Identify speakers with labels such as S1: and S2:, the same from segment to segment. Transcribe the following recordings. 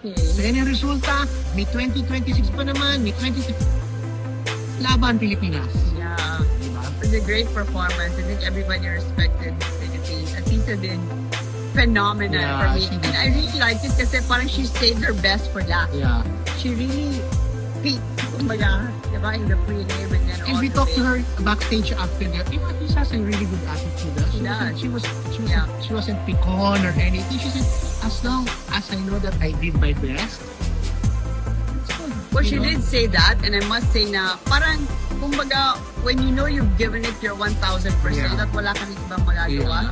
S1: Okay.
S2: So yan yung resulta. May 2026 pa naman. May 20... Laban Pilipinas.
S1: Yeah.
S2: Diba?
S1: It was a great performance. I think everybody respected the Philippines. Atisa did phenomenal
S2: Yeah,
S1: for me.
S2: she
S1: And. I really liked it kasi parang she saved her best for last.
S2: Yeah.
S1: She really peaked, kumbaga, diba, in the prelim and then
S2: And we talked to her backstage after that. You know, she has a really good attitude. She,
S1: does.
S2: she was she wasn't,
S1: Yeah.
S2: she wasn't picon or anything. She said, as long as I know that I did my best.
S1: Well,
S2: You
S1: she
S2: know?
S1: did say that, and I must say na parang, kumbaga, when you know you've given it your 1,000%
S2: Yeah.
S1: at wala kang ibang magagawa,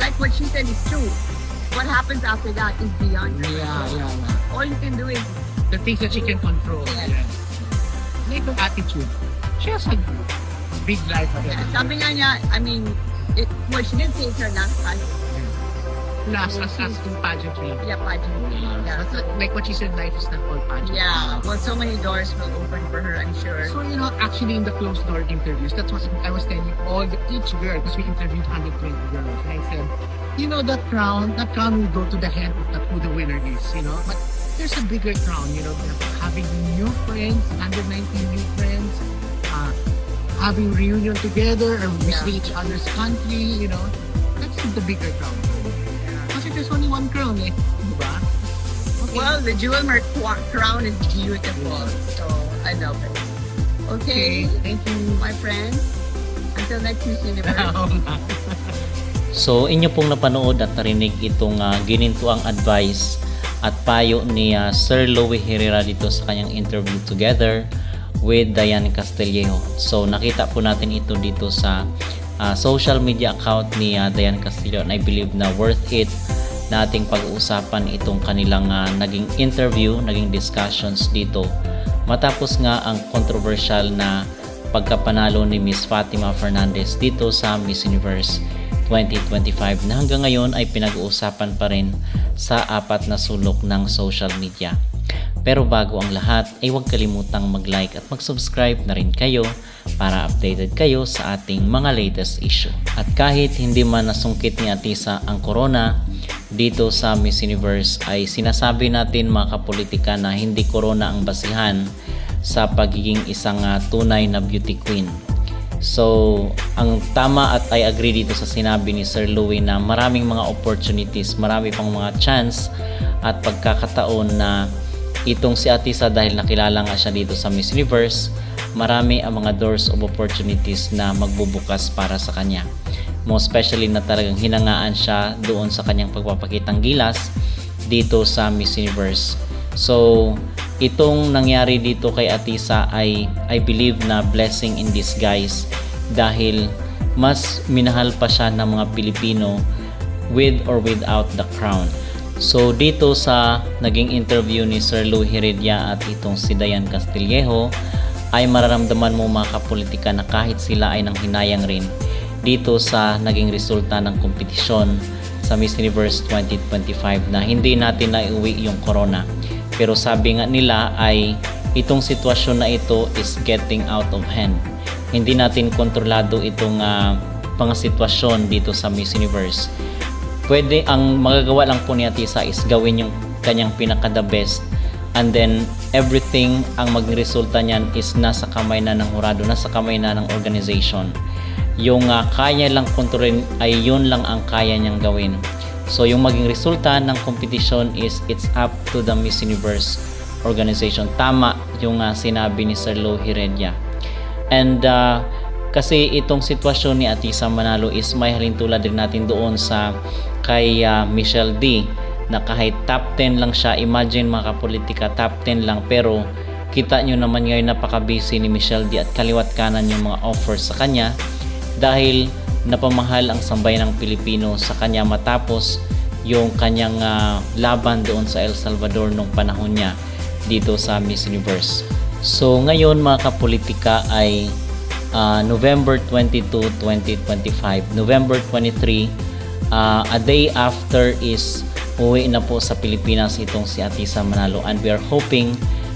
S1: like what she said is true. What happens after that is beyond
S2: Yeah, yeah, yeah.
S1: All you can do is,
S2: The things that she can control.
S1: Yes.
S2: Yes. Her attitude. She has a big life ahead.
S1: yeah, sabi nga niya, I mean, it, well, she did say it's her last time.
S2: Plus, as, as in pageantry.
S1: Yeah, pageant. Yeah.
S2: But like what she said, life is not all pageant.
S1: Yeah, well, so many doors will open for her, I'm sure.
S2: So, you know, actually in the closed door interviews, that's what I was telling all the, each girl, because we interviewed 120 girls, and I said, you know, that crown, that crown will go to the head of the, who the winner is, you know, but there's a bigger crown, you know, having new friends, 119 new friends, uh, having reunion together, or visiting each other's country, you know, that's the bigger crown. Kasi there's only one crown, eh, diba? Okay.
S1: Well, the jewel mark crown is beautiful, so I love it. Okay,
S2: okay, thank you.
S1: my friend. Until next Miss Universe.
S3: So inyo pong napanood at narinig itong uh, ginintuang advice at payo ni ah, Sir Louie Herrera dito sa kanyang interview together with Diane Castillejo. So nakita po natin ito dito sa ah, social media account ni ah, Diane Castillejo and I believe na worth it na ating pag-uusapan itong kanilang ah, naging interview, naging discussions dito matapos nga ang controversial na pagkapanalo ni Miss Fatima Fernandez dito sa Miss Universe 2025 na hanggang ngayon ay pinag-uusapan pa rin sa apat na sulok ng social media. Pero bago ang lahat ay huwag kalimutang mag-like at mag-subscribe na rin kayo para updated kayo sa ating mga latest issue. At kahit hindi man nasungkit ni Atisa ang corona, dito sa Miss Universe ay sinasabi natin mga kapolitika na hindi corona ang basihan sa pagiging isang ah, tunay na beauty queen. So, ang tama at I agree dito sa sinabi ni Sir Louie na maraming mga opportunities, marami pang mga chance at pagkakataon na itong si Atisa dahil nakilala nga siya dito sa Miss Universe, marami ang mga doors of opportunities na magbubukas para sa kanya. Most especially na talagang hinangaan siya doon sa kanyang pagpapakitang gilas dito sa Miss Universe. So, itong nangyari dito kay Atisa ay I believe na blessing in disguise dahil mas minahal pa siya ng mga Pilipino with or without the crown. So dito sa naging interview ni Sir Lou Heredia at itong si Dayan Castillejo ay mararamdaman mo mga kapolitika na kahit sila ay nang hinayang rin dito sa naging resulta ng kompetisyon sa Miss Universe 2025 na hindi natin naiuwi yung corona. Pero sabi nga nila ay itong sitwasyon na ito is getting out of hand. Hindi natin kontrolado itong ah, mga sitwasyon dito sa Miss Universe. Pwede ang magagawa lang po ni Atisa is gawin yung kanyang pinaka the best and then everything ang magresulta niyan is nasa kamay na ng hurado, nasa kamay na ng organization. Yung ah, kaya lang kontrolin ay yun lang ang kaya niyang gawin. So yung maging resulta ng competition is it's up to the Miss Universe organization. Tama yung ah, sinabi ni Sir Lou Heredia. And uh, kasi itong sitwasyon ni Atisa Manalo is may halintulad din natin doon sa kay uh, Michelle D na kahit top 10 lang siya, imagine mga kapolitika, top 10 lang pero kita nyo naman ngayon napaka-busy ni Michelle D at kaliwat kanan yung mga offers sa kanya dahil napamahal ang sambay ng Pilipino sa kanya matapos yung kanyang ah, laban doon sa El Salvador nung panahon niya dito sa Miss Universe. So ngayon mga kapolitika ay ah, November 22, 2025. November 23, ah, a day after is uwi na po sa Pilipinas itong si Atisa Manalo and we are hoping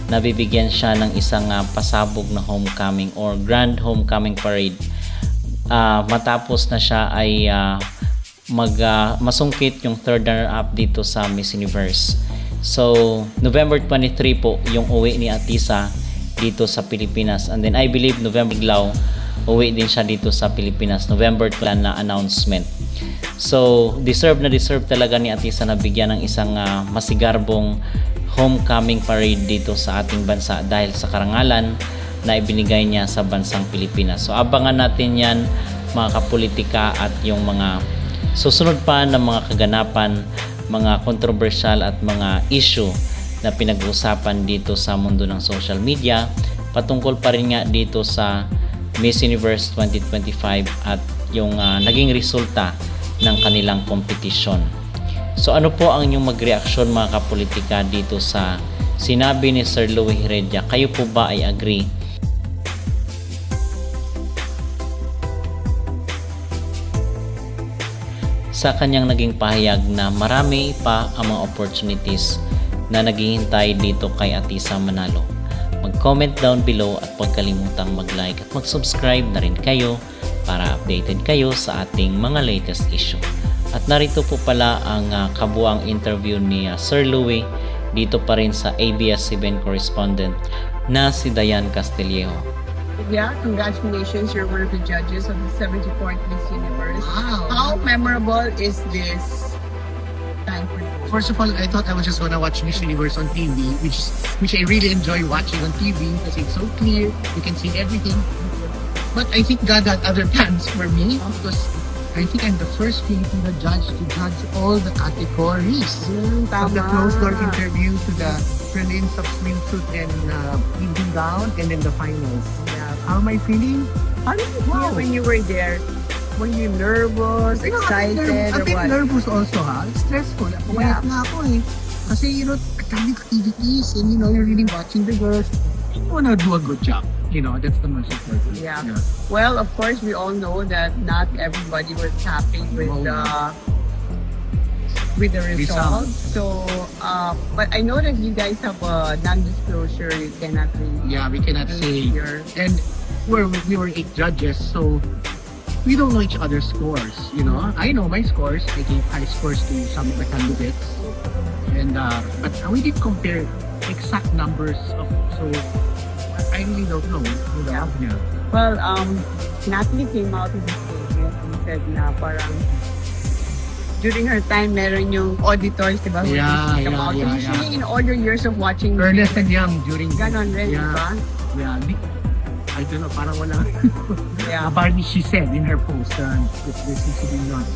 S3: na bibigyan siya ng isang ah, pasabog na homecoming or grand homecoming parade Ah, matapos na siya ay ah, mag ah, masungkit yung third runner up dito sa Miss Universe. So, November 23 po yung uwi ni Atisa dito sa Pilipinas. And then I believe November Glaw, uwi din siya dito sa Pilipinas. November plan na announcement. So, deserve na deserve talaga ni Atisa na bigyan ng isang ah, masigarbong homecoming parade dito sa ating bansa dahil sa karangalan na ibinigay niya sa bansang Pilipinas. So, abangan natin yan mga kapolitika at yung mga susunod pa ng mga kaganapan, mga controversial at mga issue na pinag-uusapan dito sa mundo ng social media patungkol pa rin nga dito sa Miss Universe 2025 at yung ah, naging resulta ng kanilang kompetisyon. So ano po ang inyong magreaksyon mga kapolitika dito sa sinabi ni Sir Louis Heredia? Kayo po ba ay agree sa kanyang naging pahayag na marami pa ang mga opportunities na naghihintay dito kay Atisa Manalo. Mag-comment down below at huwag kalimutang mag-like at mag-subscribe na rin kayo para updated kayo sa ating mga latest issue. At narito po pala ang ah, kabuang interview ni ah, Sir Louie dito pa rin sa ABS-CBN correspondent na si Dayan Castillejo.
S1: Yeah, congratulations. You're one of the judges of the 74th Miss Universe.
S2: Wow.
S1: How memorable is this time for you?
S2: First of all, I thought I was just gonna watch Miss Universe on TV, which which I really enjoy watching on TV because it's so clear, you can see everything. But I think God had other plans for me because I think I'm the first Filipino judge to judge all the categories.
S1: Mm,
S2: From the closed door interview to the prelims of swimsuit and uh, evening gown and then the finals.
S1: Yeah.
S2: How am I feeling?
S1: How did you feel
S2: Wow.
S1: when you were there? Were you nervous,
S2: No,
S1: excited,
S2: a
S1: or what?
S2: nervous also ha. Stressful. Pumayat
S1: Yeah.
S2: na ako eh. Kasi you know, daming activities and you know, you're really watching the girls. You wanna do a good job. You know, that's the most important.
S1: Yeah. Well, of course, we all know that not everybody was happy with
S2: Oh.
S1: the with the
S2: Result.
S1: results. So, uh, but I know that you guys have a non-disclosure. You cannot really.
S2: Yeah, we cannot say.
S1: Your,
S2: And we're, we were eight judges, so we don't know each other's scores. You know, I know my scores. I gave high scores to some of the candidates, and uh, but we did compare exact numbers of. So I really don't know. Know?
S1: Yeah. well, um, Natalie came out with a statement and said na parang during her time, meron yung auditors, di ba? who
S2: Yeah,
S1: speak
S2: yeah,
S1: about it.
S2: yeah,
S1: Usually in all your years of watching,
S2: Ernest and Young during
S1: ganon rin, di
S2: Yeah.
S1: ba?
S2: Yeah, di, I don't know, parang wala.
S1: Yeah.
S2: Apparently, she said in her post uh, that there seems to be none.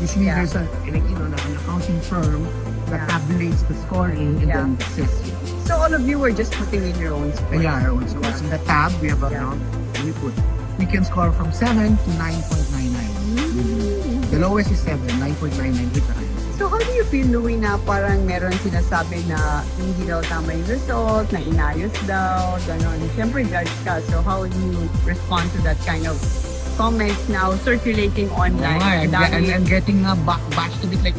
S2: Usually,
S1: Yeah.
S2: there's a, like, you know, an accounting firm that
S1: Yeah.
S2: tabulates the scoring and
S1: Yeah.
S2: then says,
S1: So all of you were just putting in your own score.
S2: yeah, our own scores. In the tab, we have a
S1: Yeah.
S2: round, we put, we can score from 7 to 9.99. The lowest is 7, 9.99 with the.
S1: So how do you feel, Louie, na parang meron sinasabi na hindi daw tama yung result, na inayos daw, gano'n. Siyempre, judge ka. So how do you respond to that kind of comments now circulating online?
S2: Oh,
S1: Dami-
S2: and, and getting uh, back, bashed a bit like,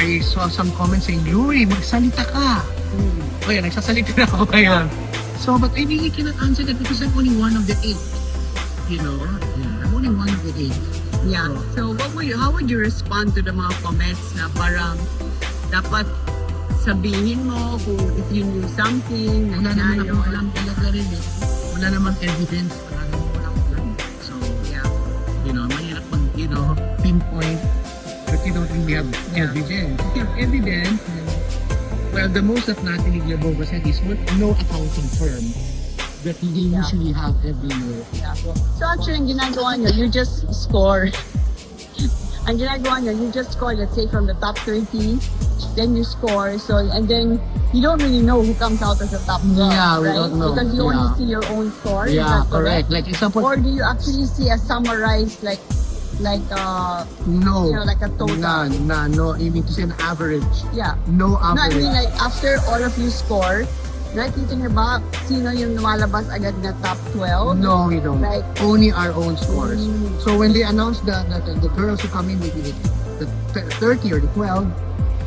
S2: I saw some comments saying, Louie, magsalita ka.
S1: Hmm.
S2: Oh yeah, nagsasalita na ako ngayon. So, but I really cannot answer that because I'm only one of the eight. You know? Yeah, I'm only one of the eight.
S1: Yeah. So what would you, how would you respond to the mga comments na parang dapat sabihin mo kung if you knew something na
S2: Wala naman akong alam talaga rin eh. Wala naman evidence. Wala naman walang alam. So,
S1: Yeah.
S2: you know, mahirap mag, you know, pinpoint but you don't really have
S1: Yeah.
S2: evidence. If you have evidence, well, the most that Natalie Glebova said is what no accounting firm that they
S1: Yeah.
S2: usually have every year.
S1: Yeah. So actually, ang ginagawa nyo, you just score. ang ginagawa nyo, you just score, let's say, from the top 30, then you score, so, and then, you don't really know who comes out as the top 12,
S2: Yeah, we
S1: right?
S2: don't know.
S1: Because you only see your own score,
S2: Yeah,
S1: that
S2: correct. Like example,
S1: Or do you actually see a summarized, like, like, uh,
S2: no,
S1: you know, like a total?
S2: nah, nah, no. You mean to say an average?
S1: yeah.
S2: No average
S1: No, I mean, like, after all of you score, nakikita nyo ba, sino yung lumalabas agad na top 12?
S2: no, we don't.
S1: Like,
S2: Only our own scores.
S1: Mm.
S2: So when they announce that, that the girls who come in maybe the, the th- 30 or the 12,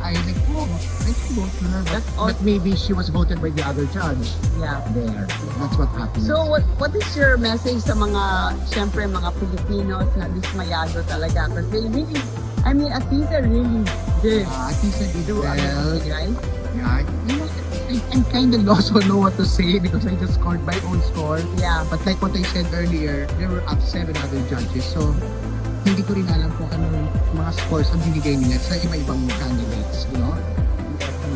S2: I like, oh, I can vote for her.
S1: All-
S2: but maybe she was voted by the other judge.
S1: yeah.
S2: There. That's what happened.
S1: So what what is your message sa mga syempre mga Filipinos na dismayado talaga kasi they really I mean Atisa really did
S2: uh, Atisa did
S1: do
S2: well.
S1: amazing right?
S2: Yeah, I, I'm kind of lost on know what to say because I just scored my own score.
S1: Yeah.
S2: But like what I said earlier, there were up seven other judges. So, hindi ko rin alam kung anong mga scores ang binigay nila sa iba-ibang candidates, you know?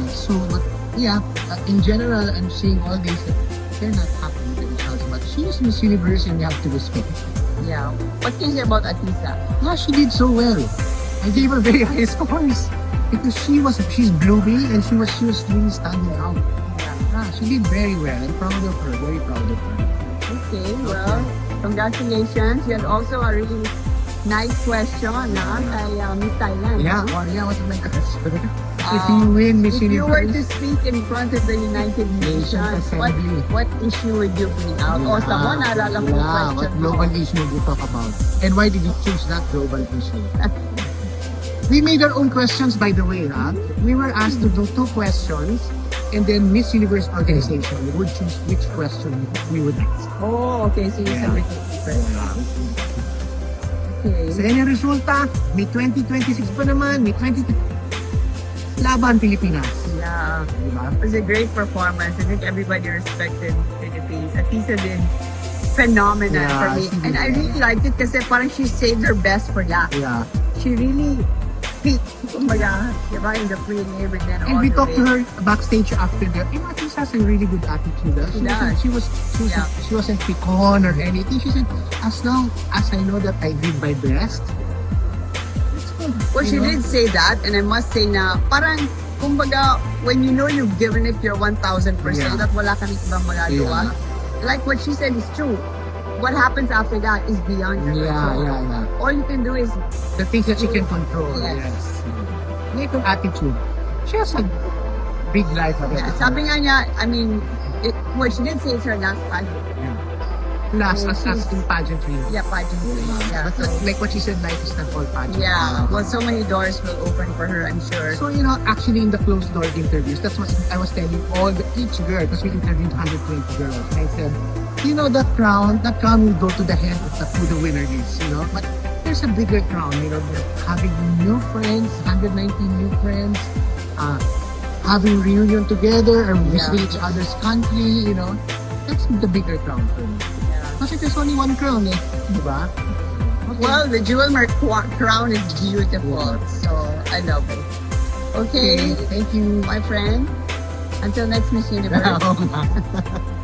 S2: So, but yeah, uh, in general, I'm seeing all these, that they're not happy with themselves. But she is Miss Universe and you have to respect.
S1: Yeah. What can you say about Atisa?
S2: Yeah, she did so well. I gave her very high scores because she was she's blooming and she was she was really standing out.
S1: Yeah.
S2: Ah, she did very well. I'm proud of her. Very proud of her.
S1: Okay, well, congratulations. You had also a really nice question na kay uh, Miss Thailand.
S2: Yeah,
S1: no?
S2: well, yeah. What am I gonna If you win Miss
S1: If you were to
S2: Universe,
S1: speak in front of the United
S2: Nations
S1: Nations, what
S2: Assembly.
S1: what issue would you bring out? O sa mo, naalala mo
S2: yeah, what
S1: question
S2: global issue would you talk about? And why did you choose that global issue? we made our own questions, by the way. Huh? We were asked to do two questions, and then Miss Universe organization would choose which question we would ask.
S1: Oh, okay. So you
S2: Yeah.
S1: said. Okay.
S2: Sa resulta, may 2026 pa naman, may 20... Laban Pilipinas.
S1: Yeah.
S2: Diba?
S1: It was a great performance. I think everybody respected the Philippines. Atisa did phenomenal
S2: Yeah,
S1: for me. And I really liked it kasi parang she saved her best for that.
S2: Yeah.
S1: She really kumbaga, diba, in the prelim and then
S2: And
S1: all
S2: we
S1: the
S2: talked to her backstage after that. Eh, Matis has a really good attitude. ah. She,
S1: Yeah.
S2: wasn't, she was she was
S1: Yeah.
S2: she wasn't picon or anything. She said, as long as I know that I did my best, it's good.
S1: Well, she
S2: know?
S1: did say that, and I must say na parang, kumbaga, when you know you've given it your 1,000%
S2: Yeah.
S1: at wala kang ibang magagawa, like what she said is true. What happens after that is beyond your
S2: Yeah,
S1: control.
S2: yeah, yeah.
S1: All you can do is,
S2: The things that she can control.
S1: Yes.
S2: Yes. Mm. Yes. attitude. She has a big life ahead.
S1: yeah,
S2: of her.
S1: sabi nga niya, I mean, it, what she did say is her last pageant.
S2: Last, as, as in pageantry.
S1: Yeah, pageant. Yeah,
S2: But
S1: so,
S2: like what she said, life is not all pageant.
S1: yeah, well, so many doors will open for her, I'm sure.
S2: So, you know, actually in the closed door interviews, that's what I was telling all the, each girl, because we interviewed 120 girls. And I said, you know, that crown, that crown will go to the head of the, who the winner is, you know. But there's a bigger crown, you know, having new friends, 119 new friends, uh, having reunion together and visiting each other's country, you know. That's the bigger crown for me.
S1: Yeah.
S2: Kasi there's only one crown eh, di ba? Okay.
S1: Well, the jewel mark crown is beautiful, so I love it. Okay,
S2: okay, thank you.
S1: my friend. Until next Miss Universe.
S2: Nga.